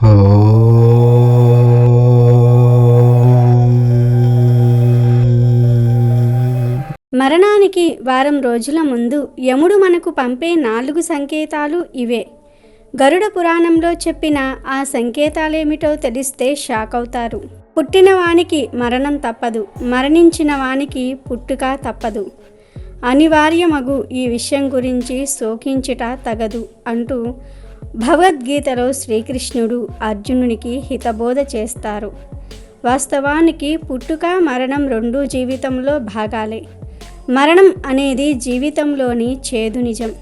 మరణానికి వారం రోజుల ముందు యముడు మనకు పంపే నాలుగు సంకేతాలు ఇవే. గరుడ పురాణంలో చెప్పిన ఆ సంకేతాలేమిటో తెలిస్తే షాక్ అవుతారు. పుట్టిన వానికి మరణం తప్పదు మరణించిన వానికి పుట్టుక తప్పదు. అనివార్యమగు ఈ విషయం గురించి శోకించుట తగదు అంటూ భగవద్గీతలో శ్రీకృష్ణుడు అర్జునునికి హితబోధ చేస్తారు. వాస్తవానికి పుట్టుక మరణం రెండూ జీవితంలో భాగాలే. మరణం అనేది జీవితంలోని చేదు నిజం.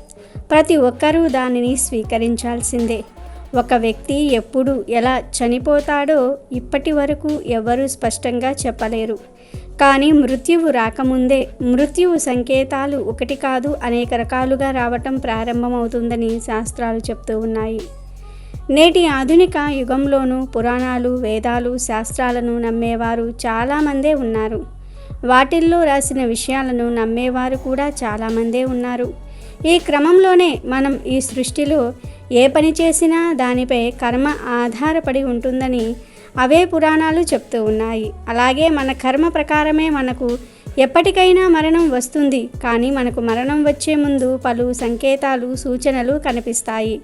ప్రతి ఒక్కరూ దానిని స్వీకరించాల్సిందే. ఒక వ్యక్తి ఎప్పుడు ఎలా చనిపోతాడో ఇప్పటి వరకు ఎవరూ స్పష్టంగా చెప్పలేరు. కానీ మృత్యువు రాకముందే మృత్యువు సంకేతాలు ఒకటి కాదు అనేక రకాలుగా రావటం ప్రారంభమవుతుందని శాస్త్రాలు చెప్తూ ఉన్నాయి. నేటి ఆధునిక యుగంలోనూ పురాణాలు వేదాలు శాస్త్రాలను నమ్మేవారు చాలామందే ఉన్నారు. వాటిల్లో రాసిన విషయాలను నమ్మేవారు కూడా చాలామందే ఉన్నారు. ఈ క్రమంలోనే మనం ఈ సృష్టిలో ఏ పని చేసినా దానిపై కర్మ ఆధారపడి ఉంటుందని అవే పురాణాలు చెప్తూ ఉన్నాయి. అలాగే మన కర్మ ప్రకారమే మనకు ఎప్పటికైనా మరణం వస్తుంది. కానీ మనకు మరణం వచ్చే ముందు పలు సంకేతాలు సూచనలు కనిపిస్తాయి.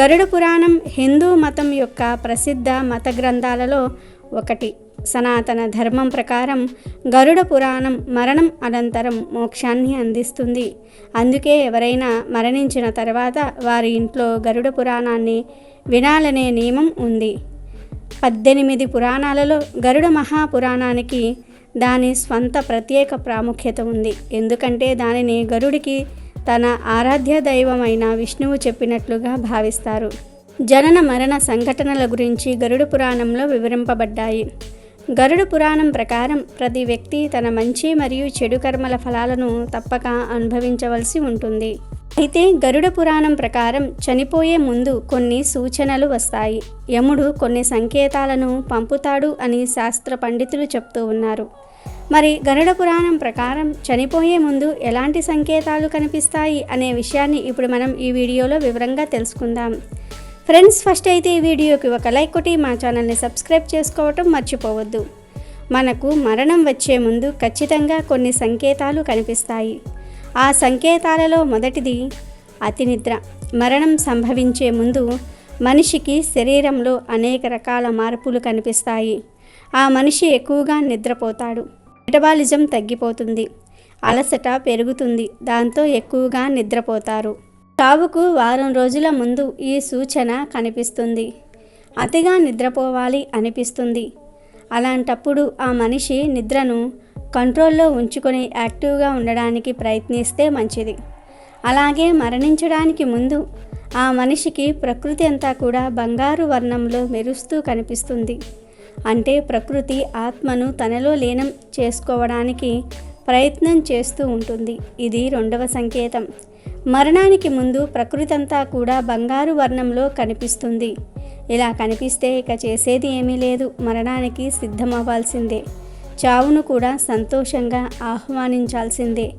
గరుడ పురాణం హిందూ మతం యొక్క ప్రసిద్ధ మత గ్రంథాలలో ఒకటి. సనాతన ధర్మం ప్రకారం గరుడ పురాణం మరణం అనంతరం మోక్షాన్ని అందిస్తుంది. అందుకే ఎవరైనా మరణించిన తర్వాత వారి ఇంట్లో గరుడ పురాణాన్ని వినాలనే నియమం ఉంది. పద్దెనిమిది పురాణాలలో గరుడ మహాపురాణానికి దాని స్వంత ప్రత్యేక ప్రాముఖ్యత ఉంది. ఎందుకంటే దానిని గరుడికి తన ఆరాధ్య దైవమైన విష్ణువు చెప్పినట్లుగా భావిస్తారు. జనన మరణ సంఘటనల గురించి గరుడ పురాణంలో వివరింపబడ్డాయి. గరుడ పురాణం ప్రకారం ప్రతి వ్యక్తి తన మంచి మరియు చెడు కర్మల ఫలాలను తప్పక అనుభవించవలసి ఉంటుంది. అయితే గరుడ పురాణం ప్రకారం చనిపోయే ముందు కొన్ని సూచనలు వస్తాయి. యముడు కొన్ని సంకేతాలను పంపుతాడు అని శాస్త్ర పండితులు చెప్తూ ఉన్నారు. మరి గరుడ పురాణం ప్రకారం చనిపోయే ముందు ఎలాంటి సంకేతాలు కనిపిస్తాయి అనే విషయాన్ని ఇప్పుడు మనం ఈ వీడియోలో వివరంగా తెలుసుకుందాం. ఫ్రెండ్స్ ఫస్ట్ అయితే ఈ వీడియోకి ఒక లైక్ కొట్టి మా ఛానల్ని సబ్స్క్రైబ్ చేసుకోవటం మర్చిపోవద్దు. మనకు మరణం వచ్చే ముందు ఖచ్చితంగా కొన్ని సంకేతాలు కనిపిస్తాయి. ఆ సంకేతాలలో మొదటిది అతి నిద్ర. మరణం సంభవించే ముందు మనిషికి శరీరంలో అనేక రకాల మార్పులు కనిపిస్తాయి. ఆ మనిషి ఎక్కువగా నిద్రపోతాడు. మెటబాలిజం తగ్గిపోతుంది. అలసట పెరుగుతుంది. దాంతో ఎక్కువగా నిద్రపోతారు. చావుకు వారం రోజుల ముందు ఈ సూచన కనిపిస్తుంది. అతిగా నిద్రపోవాలి అనిపిస్తుంది. అలాంటప్పుడు ఆ మనిషి నిద్రను కంట్రోల్లో ఉంచుకొని యాక్టివ్గా ఉండడానికి ప్రయత్నిస్తే మంచిది. అలాగే మరణించడానికి ముందు ఆ మనిషికి ప్రకృతి అంతా కూడా బంగారు వర్ణంలో మెరుస్తూ కనిపిస్తుంది. అంటే ప్రకృతి ఆత్మను తనలో లీనం చేసుకోవడానికి ప్రయత్నం చేస్తూ ఉంటుంది. ఇది రెండవ సంకేతం. మరణానికి ముందు ప్రకృతి అంతా కూడా బంగారు వర్ణంలో కనిపిస్తుంది. ఇలా కనిపిస్తే ఇక చేసేది ఏమీ లేదు. మరణానికి సిద్ధమవ్వాల్సిందే. చావును కూడా సంతోషంగా ఆహ్వానించాల్సిందే.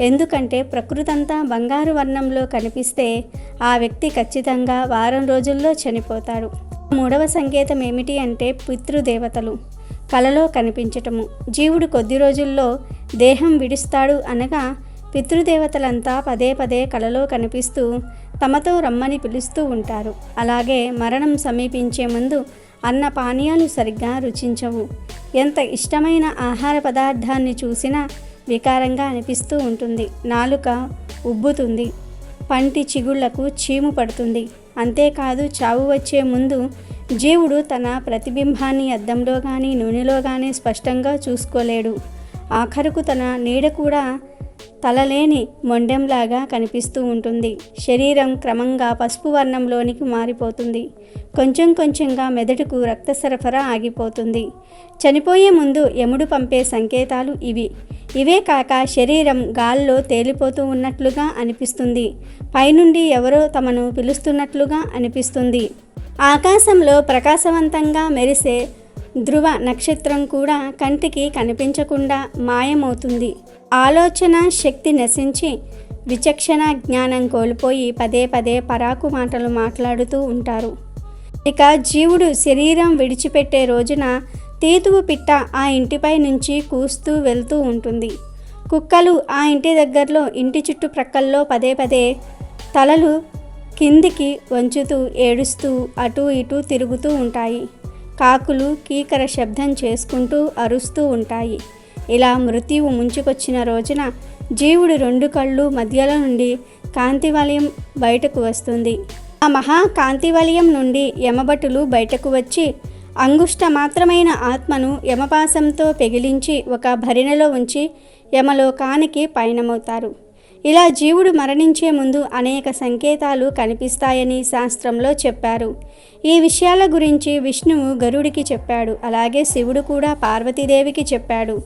ఎందుకంటే ప్రకృతి అంతా బంగారు వర్ణంలో కనిపిస్తే ఆ వ్యక్తి ఖచ్చితంగా వారం రోజుల్లో చనిపోతాడు. మూడవ సంకేతం ఏమిటి అంటే పితృదేవతలు. కలలో కనిపించటము. జీవుడు కొద్ది రోజుల్లో దేహం విడుస్తాడు అనగా పితృదేవతలంతా పదే పదే కలలో కనిపిస్తూ తమతో రమ్మని పిలుస్తూ ఉంటారు. అలాగే మరణం సమీపించే ముందు అన్న పానీయాలు సరిగ్గా రుచించవు. ఎంత ఇష్టమైన ఆహార పదార్థాన్ని చూసినా వికారంగా అనిపిస్తూ ఉంటుంది. నాలుక ఉబ్బుతుంది. పంటి చిగుళ్ళకు చీము పడుతుంది. అంతేకాదు చావు వచ్చే ముందు జీవుడు తన ప్రతిబింబాన్ని అద్దంలో కానీ నూనెలో కానీ స్పష్టంగా చూసుకోలేడు. ఆఖరుకు తన నీడ కూడా తలలేని మొండెంలాగా కనిపిస్తూ ఉంటుంది. శరీరం క్రమంగా పసుపు వర్ణంలోనికి మారిపోతుంది. కొంచెం కొంచెంగా మెదడుకు రక్త సరఫరా ఆగిపోతుంది. చనిపోయే ముందు యముడు పంపే సంకేతాలు ఇవి. ఇవే కాక శరీరం గాల్లో తేలిపోతూ ఉన్నట్లుగా అనిపిస్తుంది. పైనుండి ఎవరో తమను పిలుస్తున్నట్లుగా అనిపిస్తుంది. ఆకాశంలో ప్రకాశవంతంగా మెరిసే ధ్రువ నక్షత్రం కూడా కంటికి కనిపించకుండా మాయమవుతుంది. ఆలోచన శక్తి నశించి విచక్షణ జ్ఞానం కోల్పోయి పదే పదే పరాకు మాటలు మాట్లాడుతూ ఉంటారు. ఇక జీవుడు శరీరం విడిచిపెట్టే రోజున తీతువు పిట్ట ఆ ఇంటిపై నుంచి కూస్తూ వెళ్తూ ఉంటుంది. కుక్కలు ఆ ఇంటి దగ్గరలో ఇంటి చుట్టుప్రక్కల్లో పదే పదే తలలు కిందికి వంచుతూ ఏడుస్తూ అటూ ఇటూ తిరుగుతూ ఉంటాయి. కాకులు కీకర శబ్దం చేసుకుంటూ అరుస్తూ ఉంటాయి. ఇలా మృత్యువు ముంచుకొచ్చిన రోజున జీవుడు రెండు కళ్ళు మధ్యలో నుండి కాంతివలయం బయటకు వస్తుంది. ఆ మహా కాంతివలయం నుండి యమభటులు బయటకు వచ్చి అంగుష్ట మాత్రమైన ఆత్మను యమపాసంతో పెగిలించి ఒక భరిణలో ఉంచి యమలోకానికి పయనమవుతారు. ఇలా జీవుడు మరణించే ముందు అనేక సంకేతాలు కనిపిస్తాయని శాస్త్రంలో చెప్పారు. ఈ విషయాల గురించి విష్ణువు గరుడికి చెప్పాడు. అలాగే శివుడు కూడా పార్వతీదేవికి చెప్పాడు.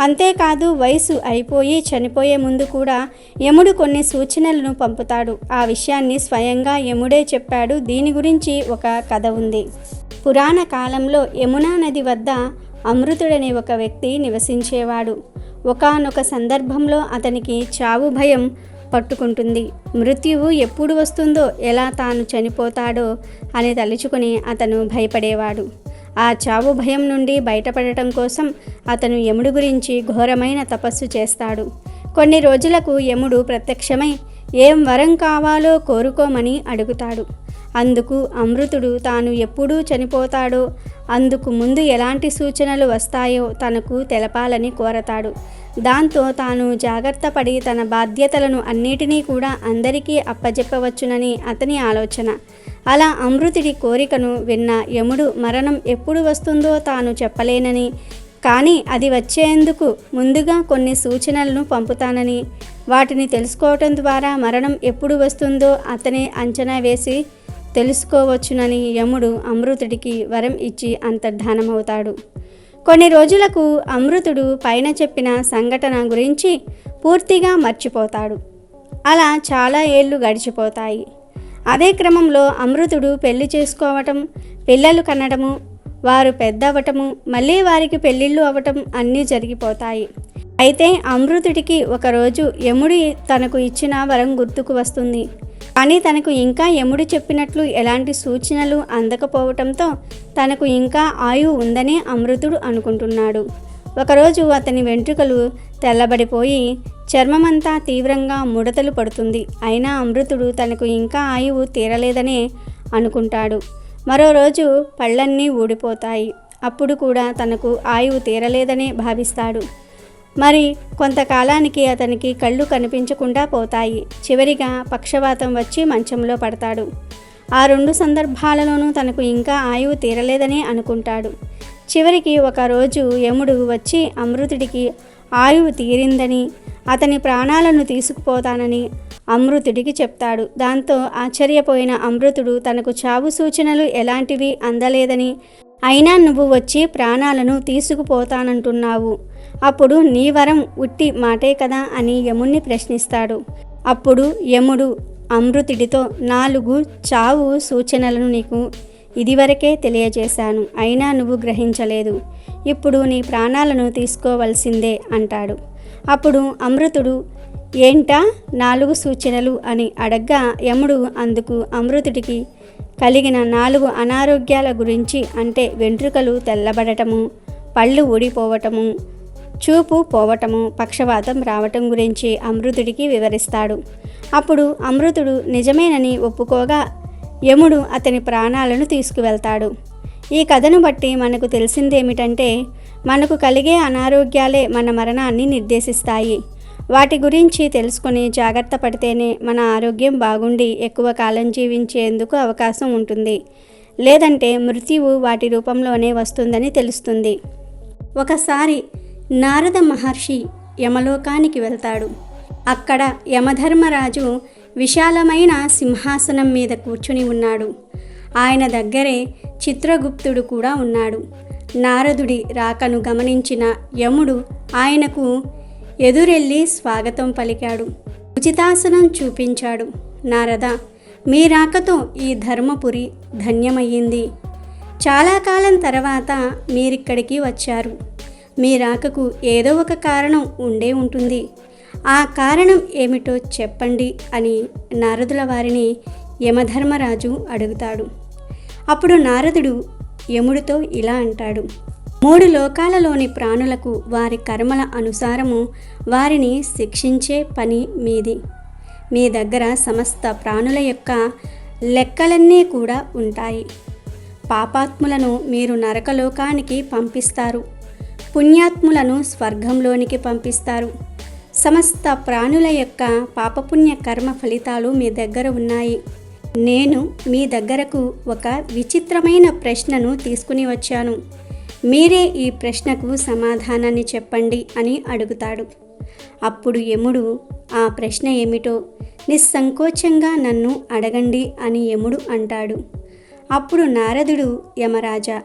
అంతేకాదు వయసు అయిపోయి చనిపోయే ముందు కూడా యముడు కొన్ని సూచనలను పంపుతాడు. ఆ విషయాన్ని స్వయంగా యముడే చెప్పాడు. దీని గురించి ఒక కథ ఉంది. పురాణ కాలంలో యమునా నది వద్ద అమృతుడనే ఒక వ్యక్తి నివసించేవాడు. ఒకానొక సందర్భంలో అతనికి చావు భయం పట్టుకుంటుంది. మృత్యువు ఎప్పుడు వస్తుందో ఎలా తాను చనిపోతాడో అని తలుచుకుని అతను భయపడేవాడు. ఆ చావు భయం నుండి బయటపడటం కోసం అతను యముడు గురించి ఘోరమైన తపస్సు చేస్తాడు. కొన్ని రోజులకు యముడు ప్రత్యక్షమై ఏం వరం కావాలో కోరుకోమని అడుగుతాడు. అందుకు అమృతుడు తాను ఎప్పుడూ చనిపోతాడో అందుకు ముందు ఎలాంటి సూచనలు వస్తాయో తనకు తెలపాలని కోరతాడు. దాంతో తాను జాగ్రత్త పడి తన బాధ్యతలను అన్నిటినీ కూడా అందరికీ అప్పజెప్పవచ్చునని అతని ఆలోచన. అలా అమృతుడి కోరికను విన్న యముడు మరణం ఎప్పుడు వస్తుందో తాను చెప్పలేనని కానీ అది వచ్చేందుకు ముందుగా కొన్ని సూచనలను పంపుతానని వాటిని తెలుసుకోవటం ద్వారా మరణం ఎప్పుడు వస్తుందో అతనే అంచనా వేసి తెలుసుకోవచ్చునని యముడు అమృతుడికి వరం ఇచ్చి అంతర్ధానమవుతాడు. కొన్ని రోజులకు అమృతుడు పైన చెప్పిన సంఘటన గురించి పూర్తిగా మర్చిపోతాడు. అలా చాలా ఏళ్ళు గడిచిపోతాయి. అదే క్రమంలో అమృతుడు పెళ్ళి చేసుకోవటం పిల్లలు కనడము వారు పెద్ద అవ్వటము మళ్ళీ వారికి పెళ్ళిళ్ళు అవ్వటం అన్నీ జరిగిపోతాయి. అయితే అమృతుడికి ఒకరోజు యముడి తనకు ఇచ్చిన వరం గుర్తుకు వస్తుంది. కానీ తనకు ఇంకా యముడు చెప్పినట్లు ఎలాంటి సూచనలు అందకపోవటంతో తనకు ఇంకా ఆయువు ఉందని అమృతుడు అనుకుంటున్నాడు. ఒకరోజు అతని వెంట్రుకలు తెల్లబడిపోయి చర్మమంతా తీవ్రంగా ముడతలు పడుతుంది. అయినా అమృతుడు తనకు ఇంకా ఆయువు తీరలేదనే అనుకుంటాడు. మరో రోజు పళ్ళన్నీ ఊడిపోతాయి. అప్పుడు కూడా తనకు ఆయువు తీరలేదనే భావిస్తాడు. మరి కొంతకాలానికి అతనికి కళ్ళు కనిపించకుండా పోతాయి. చివరిగా పక్షవాతం వచ్చి మంచంలో పడతాడు. ఆ రెండు సందర్భాలలోనూ తనకు ఇంకా ఆయువు తీరలేదని అనుకుంటాడు. చివరికి ఒకరోజు యముడు వచ్చి అమృతుడికి ఆయువు తీరిందని అతని ప్రాణాలను తీసుకుపోతానని అమృతుడికి చెప్తాడు. దాంతో ఆశ్చర్యపోయిన అమృతుడు తనకు చావు సూచనలు ఎలాంటివి అందలేదని అయినా నువ్వు వచ్చి ప్రాణాలను తీసుకుపోతానంటున్నావు. అప్పుడు నీ వరం ఉట్టి మాటే కదా అని యముణ్ణి ప్రశ్నిస్తాడు. అప్పుడు యముడు అమృతుడితో నాలుగు చావు సూచనలను నీకు ఇదివరకే తెలియజేశాను అయినా నువ్వు గ్రహించలేదు. ఇప్పుడు నీ ప్రాణాలను తీసుకోవలసిందే అంటాడు. అప్పుడు అమృతుడు ఏంటా నాలుగు సూచనలు అని అడగ్గా యముడు అందుకు అమృతుడికి కలిగిన నాలుగు అనారోగ్యాల గురించి అంటే వెంట్రుకలు తెల్లబడటము పళ్ళు ఊడిపోవటము చూపు పోవటము పక్షవాతం రావటం గురించి అమృతుడికి వివరిస్తాడు. అప్పుడు అమృతుడు నిజమేనని ఒప్పుకోగా యముడు అతని ప్రాణాలను తీసుకువెళ్తాడు. ఈ కథను బట్టి మనకు తెలిసిందేమిటంటే మనకు కలిగే అనారోగ్యాలే మన మరణాన్ని నిర్దేశిస్తాయి. వాటి గురించి తెలుసుకొని జాగ్రత్త పడితేనే మన ఆరోగ్యం బాగుండి ఎక్కువ కాలం జీవించేందుకు అవకాశం ఉంటుంది. లేదంటే మృత్యువు వాటి రూపంలోనే వస్తుందని తెలుస్తుంది. ఒకసారి నారద మహర్షి యమలోకానికి వెళ్తాడు. అక్కడ యమధర్మరాజు విశాలమైన సింహాసనం మీద కూర్చుని ఉన్నాడు. ఆయన దగ్గరే చిత్రగుప్తుడు కూడా ఉన్నాడు. నారదుడి రాకను గమనించిన యముడు ఆయనకు ఎదురెళ్ళి స్వాగతం పలికాడు. ఉచితాసనం చూపించాడు. నారద మీ రాకతో ఈ ధర్మపురి ధన్యమయ్యింది. చాలా కాలం తర్వాత మీరిక్కడికి వచ్చారు. మీ రాకకు ఏదో ఒక కారణం ఉండే ఉంటుంది. ఆ కారణం ఏమిటో చెప్పండి అని నారదుల వారిని యమధర్మరాజు అడుగుతాడు. అప్పుడు నారదుడు యముడితో ఇలా అంటాడు. మూడు లోకాలలోని ప్రాణులకు వారి కర్మల అనుసారము వారిని శిక్షించే పని మీది. మీ దగ్గర సమస్త ప్రాణుల యొక్క లెక్కలన్నీ కూడా ఉంటాయి. పాపాత్ములను మీరు నరకలోకానికి పంపిస్తారు. పుణ్యాత్ములను స్వర్గంలోనికి పంపిస్తారు. సమస్త ప్రాణుల యొక్క పాపపుణ్య కర్మ ఫలితాలు మీ దగ్గర ఉన్నాయి. నేను మీ దగ్గరకు ఒక విచిత్రమైన ప్రశ్నను తీసుకుని వచ్చాను. మీరే ఈ ప్రశ్నకు సమాధానాన్ని చెప్పండి అని అడుగుతాడు. అప్పుడు యముడు ఆ ప్రశ్న ఏమిటో? నిస్సంకోచంగా నన్ను అడగండి అని యముడు అంటాడు. అప్పుడు నారదుడు యమరాజా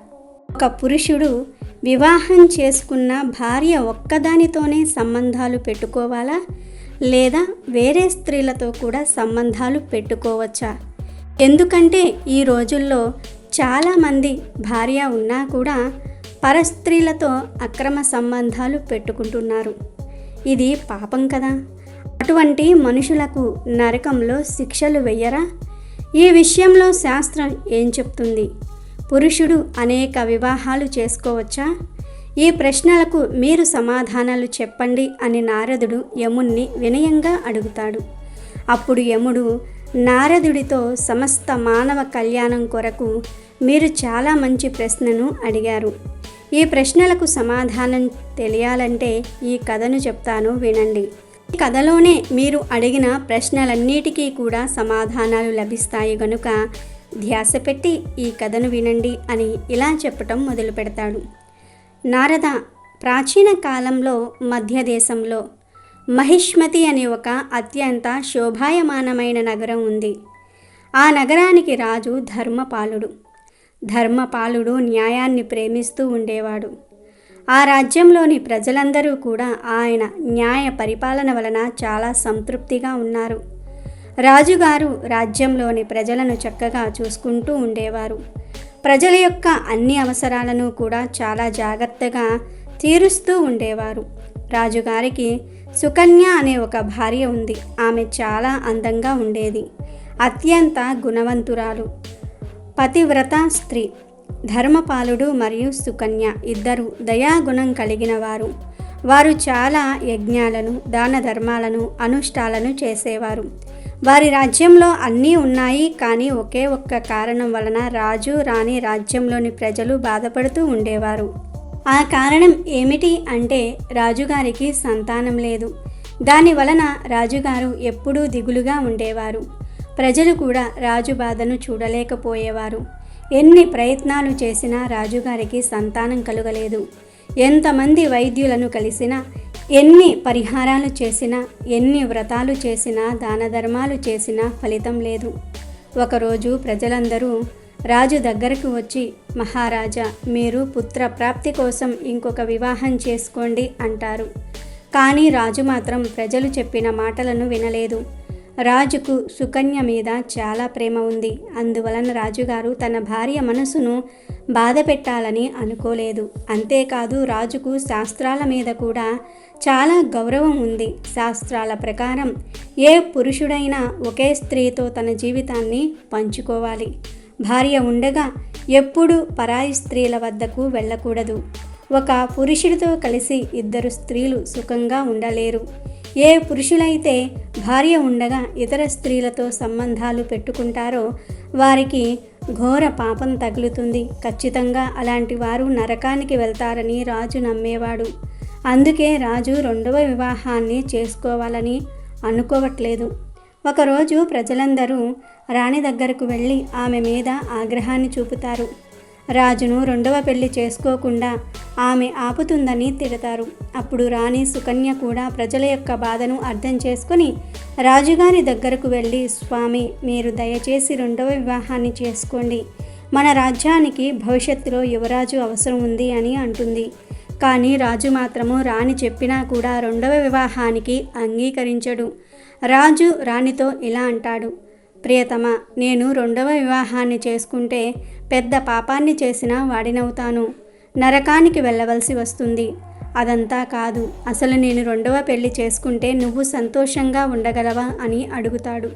ఒక పురుషుడు వివాహం చేసుకున్న భార్య ఒక్కదానితోనే సంబంధాలు పెట్టుకోవాలా? లేదా వేరే స్త్రీలతో కూడా సంబంధాలు పెట్టుకోవచ్చా? ఎందుకంటే ఈ రోజుల్లో చాలామంది భార్య ఉన్నా కూడా పరస్త్రీలతో అక్రమ సంబంధాలు పెట్టుకుంటున్నారు. ఇది పాపం కదా? అటువంటి మనుషులకు నరకంలో శిక్షలు వెయ్యరా ఈ విషయంలో శాస్త్రం ఏం చెప్తుంది? పురుషుడు అనేక వివాహాలు చేసుకోవచ్చా? ఈ ప్రశ్నలకు మీరు సమాధానాలు చెప్పండి అని నారదుడు యముణ్ణి వినయంగా అడుగుతాడు. అప్పుడు యముడు నారదుడితో సమస్త మానవ కళ్యాణం కొరకు మీరు చాలా మంచి ప్రశ్నను అడిగారు. ఈ ప్రశ్నలకు సమాధానం తెలియాలంటే ఈ కథను చెప్తాను వినండి. ఈ కథలోనే మీరు అడిగిన ప్రశ్నలన్నిటికీ కూడా సమాధానాలు లభిస్తాయి గనుక ధ్యాస పెట్టి ఈ కథను వినండి అని ఇలా చెప్పటం మొదలు పెడతాడు. నారద ప్రాచీన కాలంలో మధ్యదేశంలో మహిష్మతి అనే ఒక అత్యంత శోభాయమానమైన నగరం ఉంది. ఆ నగరానికి రాజు ధర్మపాలుడు. ధర్మపాలుడు న్యాయాన్ని ప్రేమిస్తూ ఉండేవాడు. ఆ రాజ్యంలోని ప్రజలందరూ కూడా ఆయన న్యాయ పరిపాలన వలన చాలా సంతృప్తిగా ఉన్నారు. రాజుగారు రాజ్యంలోని ప్రజలను చక్కగా చూసుకుంటూ ఉండేవారు. ప్రజల యొక్క అన్ని అవసరాలను కూడా చాలా జాగ్రత్తగా తీరుస్తూ ఉండేవారు. రాజుగారికి సుకన్య అనే ఒక భార్య ఉంది. ఆమె చాలా అందంగా ఉండేది. అత్యంత గుణవంతురాలు. పతివ్రత స్త్రీ. ధర్మపాలుడు మరియు సుకన్య ఇద్దరు దయాగుణం కలిగిన వారు వారు చాలా యజ్ఞాలను దాన ధర్మాలను అనుష్ఠాలను చేసేవారు. వారి రాజ్యంలో అన్నీ ఉన్నాయి కానీ ఒకే ఒక్క కారణం వలన రాజు రాణి రాజ్యంలోని ప్రజలు బాధపడుతూ ఉండేవారు. ఆ కారణం ఏమిటి అంటే రాజుగారికి సంతానం లేదు. దాని వలన రాజుగారు ఎప్పుడూ దిగులుగా ఉండేవారు. ప్రజలు కూడా రాజు బాధను చూడలేకపోయేవారు. ఎన్ని ప్రయత్నాలు చేసినా రాజుగారికి సంతానం కలుగలేదు. ఎంతమంది వైద్యులను కలిసినా ఎన్ని పరిహారాలు చేసినా ఎన్ని వ్రతాలు చేసినా దాన ధర్మాలు చేసినా ఫలితం లేదు. ఒకరోజు ప్రజలందరూ రాజు దగ్గరకు వచ్చి మహారాజా మీరు పుత్ర ప్రాప్తి కోసం ఇంకొక వివాహం చేసుకోండి అంటారు. కానీ రాజు మాత్రం ప్రజలు చెప్పిన మాటలను వినలేదు. రాజుకు సుకన్య మీద చాలా ప్రేమ ఉంది. అందువలన రాజుగారు తన భార్య మనసును బాధ పెట్టాలని అనుకోలేదు. అంతేకాదు రాజుకు శాస్త్రాల మీద కూడా చాలా గౌరవం ఉంది. శాస్త్రాల ప్రకారం ఏ పురుషుడైనా ఒకే స్త్రీతో తన జీవితాన్ని పంచుకోవాలి. భార్య ఉండగా ఎప్పుడూ పరాయి స్త్రీల వద్దకు వెళ్ళకూడదు. ఒక పురుషుడితో కలిసి ఇద్దరు స్త్రీలు సుఖంగా ఉండలేరు. ఏ పురుషులైతే భార్య ఉండగా ఇతర స్త్రీలతో సంబంధాలు పెట్టుకుంటారో వారికి ఘోర పాపం తగులుతుంది. ఖచ్చితంగా అలాంటి వారు నరకానికి వెళ్తారని రాజు నమ్మేవాడు. అందుకే రాజు రెండవ వివాహాన్ని చేసుకోవాలని అనుకోవట్లేదు. ఒకరోజు ప్రజలందరూ రాణి దగ్గరకు వెళ్ళి ఆమె మీద ఆగ్రహాన్ని చూపుతారు. రాజును రెండవ పెళ్ళి చేసుకోకుండా ఆమె ఆపుతుందని తిడతారు. అప్పుడు రాణి సుకన్య కూడా ప్రజల యొక్క బాధను అర్థం చేసుకుని రాజుగారి దగ్గరకు వెళ్ళి స్వామి మీరు దయచేసి రెండవ వివాహాన్ని చేసుకోండి. మన రాజ్యానికి భవిష్యత్తులో యువరాజు అవసరం ఉంది అని అంటుంది. కానీ రాజు మాత్రము రాణి చెప్పినా కూడా రెండవ వివాహానికి అంగీకరించడు. రాజు రాణితో ఇలా అంటాడు ప్రియతమ నేను రెండవ వివాహాన్ని చేసుకుంటే పెద్ద పాపాన్ని చేసిన వాడినవుతాను. నరకానికి వెళ్ళవలసి వస్తుంది. అదంతా కాదు అసలు నేను రెండవ పెళ్ళి చేసుకుంటే నువ్వు సంతోషంగా ఉండగలవా? అని అడుగుతాడు.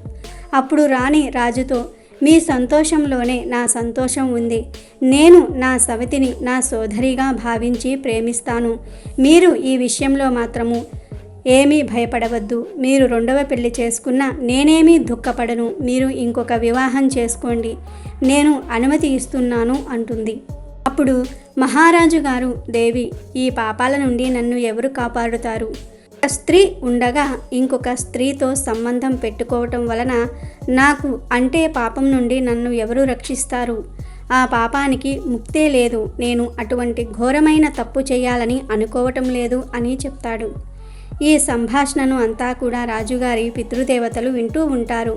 అప్పుడు రాణి రాజుతో మీ సంతోషంలోనే నా సంతోషం ఉంది. నేను నా సవితిని నా సోదరిగా భావించి ప్రేమిస్తాను. మీరు ఈ విషయంలో మాత్రము ఏమీ భయపడవద్దు. మీరు రెండవ పెళ్ళి చేసుకున్నా నేనేమీ దుఃఖపడను. మీరు ఇంకొక వివాహం చేసుకోండి. నేను అనుమతి ఇస్తున్నాను అంటుంది. అప్పుడు మహారాజు గారు దేవి ఈ పాపాల నుండి నన్ను ఎవరు కాపాడుతారు? స్త్రీ ఉండగా ఇంకొక స్త్రీతో సంబంధం పెట్టుకోవటం వలన నాకు అంటే పాపం నుండి నన్ను ఎవరు రక్షిస్తారు? ఆ పాపానికి ముక్తే లేదు. నేను అటువంటి ఘోరమైన తప్పు చేయాలని అనుకోవటం లేదు అని చెప్తాడు. ఈ సంభాషణను అంతా కూడా రాజుగారి పితృదేవతలు వింటూ ఉంటారు.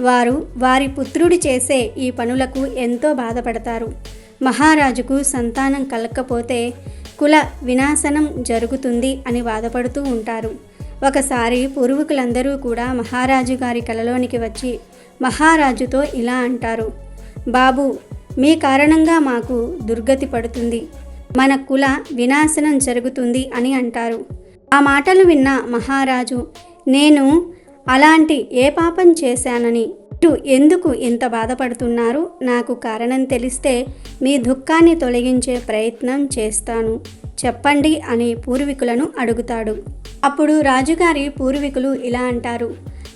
వారు వారి పుత్రుడు చేసే ఈ పనులకు ఎంతో బాధపడతారు. మహారాజుకు సంతానం కలకపోతే కుల వినాశనం జరుగుతుంది అని బాధపడుతూ ఉంటారు. ఒకసారి పూర్వీకులందరూ కూడా మహారాజు గారి కలలోనికి వచ్చి మహారాజుతో ఇలా అంటారు బాబు మీ కారణంగా మాకు దుర్గతి పడుతుంది మన కుల వినాశనం జరుగుతుంది అని అంటారు. ఆ మాటలు విన్న మహారాజు నేను అలాంటి ఏ పాపం చేశానని మీరు ఎందుకు ఇంత బాధపడుతున్నారు? నాకు కారణం తెలిస్తే మీ దుఃఖాన్ని తొలగించే ప్రయత్నం చేస్తాను. చెప్పండి అని పూర్వీకులను అడుగుతాడు. అప్పుడు రాజుగారి పూర్వీకులు ఇలా అంటారు.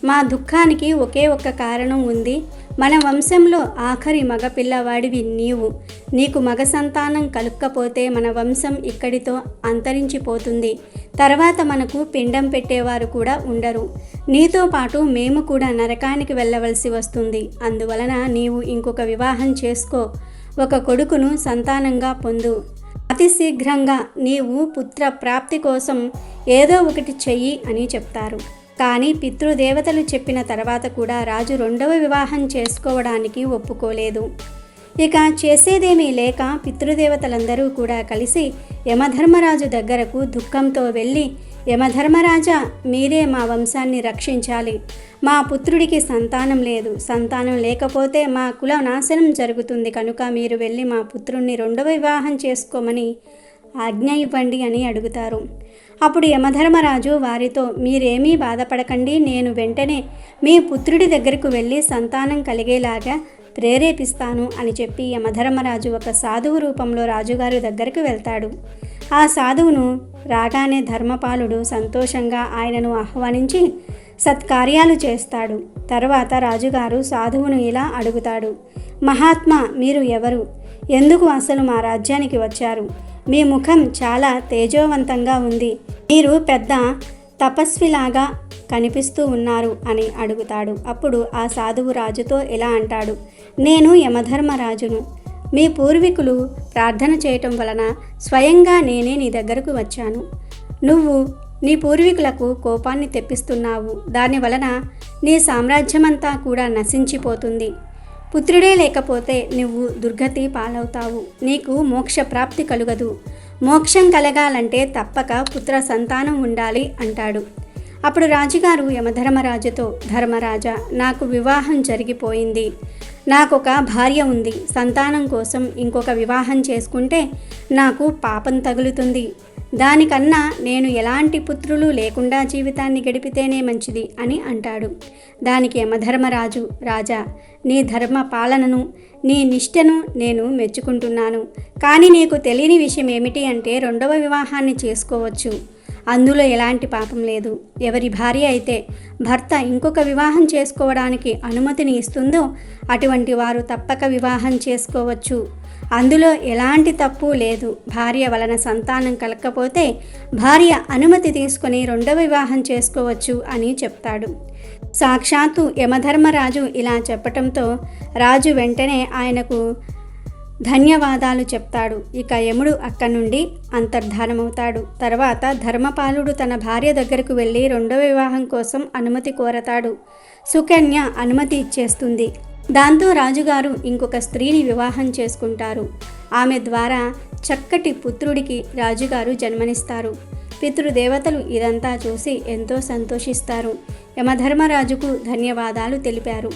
మా దుఃఖానికి ఒకే ఒక్క కారణం ఉంది. మన వంశంలో ఆఖరి మగపిల్లవాడివి నీవు. నీకు మగ సంతానం కలుక్కపోతే మన వంశం ఇక్కడితో అంతరించిపోతుంది. తర్వాత మనకు పిండం పెట్టేవారు కూడా ఉండరు. నీతో పాటు మేము కూడా నరకానికి వెళ్ళవలసి వస్తుంది. అందువలన నీవు ఇంకొక వివాహం చేసుకో. ఒక కొడుకును సంతానంగా పొందు. అతి శీఘ్రంగా నీవు పుత్ర ప్రాప్తి కోసం ఏదో ఒకటి చెయ్యి అని చెప్తారు. కానీ పితృదేవతలు చెప్పిన తర్వాత కూడా రాజు రెండవ వివాహం చేసుకోవడానికి ఒప్పుకోలేదు. ఇక చేసేదేమీ లేక పితృదేవతలందరూ కూడా కలిసి యమధర్మరాజు దగ్గరకు దుఃఖంతో వెళ్ళి యమధర్మరాజా మీరే మా వంశాన్ని రక్షించాలి. మా పుత్రుడికి సంతానం లేదు. సంతానం లేకపోతే మా కుల నాశనం జరుగుతుంది కనుక మీరు వెళ్ళి మా పుత్రుణ్ణి రెండవ వివాహం చేసుకోమని ఆజ్ఞ ఇవ్వండి అని అడుగుతారు. అప్పుడు యమధర్మరాజు వారితో మీరేమీ బాధపడకండి. నేను వెంటనే మీ పుత్రుడి దగ్గరకు వెళ్ళి సంతానం కలిగేలాగా ప్రేరేపిస్తాను అని చెప్పి యమధర్మరాజు ఒక సాధువు రూపంలో రాజుగారి దగ్గరకు వెళ్తాడు. ఆ సాధువును రాగానే ధర్మపాలుడు సంతోషంగా ఆయనను ఆహ్వానించి సత్కార్యాలు చేస్తాడు. తర్వాత రాజుగారు సాధువును ఇలా అడుగుతాడు. మహాత్మా మీరు ఎవరు? ఎందుకు అసలు మా రాజ్యానికి వచ్చారు? మీ ముఖం చాలా తేజోవంతంగా ఉంది. మీరు పెద్ద తపస్విలాగా కనిపిస్తూ ఉన్నారు అని అడుగుతాడు. అప్పుడు ఆ సాధువు రాజుతో ఇలా అంటాడు. నేను యమధర్మరాజును. మీ పూర్వీకులు ప్రార్థన చేయటం వలన స్వయంగా నేనే నీ దగ్గరకు వచ్చాను. నువ్వు నీ పూర్వీకులకు కోపాన్ని తెప్పిస్తున్నావు. దాని వలన నీ సామ్రాజ్యమంతా కూడా నశించిపోతుంది. పుత్రుడే లేకపోతే నువ్వు దుర్గతి పాలవుతావు. నీకు మోక్ష ప్రాప్తి కలుగదు. మోక్షం కలగాలంటే తప్పక పుత్ర సంతానం ఉండాలి అంటాడు. అప్పుడు రాజుగారు యమధర్మరాజుతో ధర్మరాజా నాకు వివాహం జరిగిపోయింది. నాకొక భార్య ఉంది. సంతానం కోసం ఇంకొక వివాహం చేసుకుంటే నాకు పాపం తగులుతుంది. దానికన్నా నేను ఎలాంటి పుత్రులు లేకుండా జీవితాన్ని గడిపితేనే మంచిది అని అంటాడు. దానికి యమధర్మరాజు రాజా నీ ధర్మ పాలనను నీ నిష్టను నేను మెచ్చుకుంటున్నాను. కానీ నీకు తెలియని విషయం ఏమిటి అంటే రెండవ వివాహాన్ని చేసుకోవచ్చు. అందులో ఎలాంటి పాపం లేదు. ఎవరి భార్య అయితే భర్త ఇంకొక వివాహం చేసుకోవడానికి అనుమతిని ఇస్తుందో అటువంటి వారు తప్పక వివాహం చేసుకోవచ్చు. అందులో ఎలాంటి తప్పు లేదు. భార్య వలన సంతానం కలగకపోతే భార్య అనుమతి తీసుకొని రెండవ వివాహం చేసుకోవచ్చు అని చెప్తాడు. సాక్షాత్తు యమధర్మరాజు ఇలా చెప్పటంతో రాజు వెంటనే ఆయనకు ధన్యవాదాలు చెప్తాడు. ఇక యముడు అక్కడి నుండి అంతర్ధానమవుతాడు. తర్వాత ధర్మపాలుడు తన భార్య దగ్గరకు వెళ్ళి రెండవ వివాహం కోసం అనుమతి కోరతాడు. సుకన్య అనుమతి ఇచ్చేస్తుంది. దాంతో రాజుగారు ఇంకొక స్త్రీని వివాహం చేసుకుంటారు. ఆమె ద్వారా చక్కటి పుత్రుడికి రాజుగారు జన్మనిస్తారు. పితృదేవతలు ఇదంతా చూసి ఎంతో సంతోషిస్తారు. యమధర్మరాజుకు ధన్యవాదాలు తెలిపారు.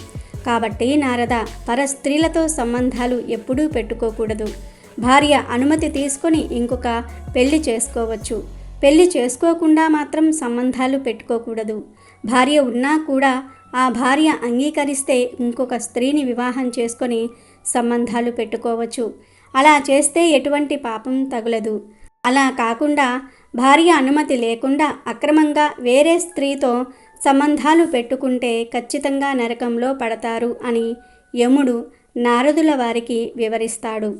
కాబట్టి నారద పరస్త్రీలతో సంబంధాలు ఎప్పుడూ పెట్టుకోకూడదు. భార్య అనుమతి తీసుకొని ఇంకొక పెళ్ళి చేసుకోవచ్చు. పెళ్ళి చేసుకోకుండా మాత్రం సంబంధాలు పెట్టుకోకూడదు. భార్య ఉన్నా కూడా ఆ భార్య అంగీకరిస్తే ఇంకొక స్త్రీని వివాహం చేసుకొని సంబంధాలు పెట్టుకోవచ్చు. అలా చేస్తే ఎటువంటి పాపం తగులదు. అలా కాకుండా భార్య అనుమతి లేకుండా అక్రమంగా వేరే స్త్రీతో సంబంధాలు పెట్టుకుంటే ఖచ్చితంగా నరకంలో పడతారు అని యముడు నారదుల వారికి వివరిస్తాడు.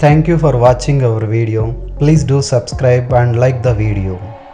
Thank you for watching our video please do subscribe and like the video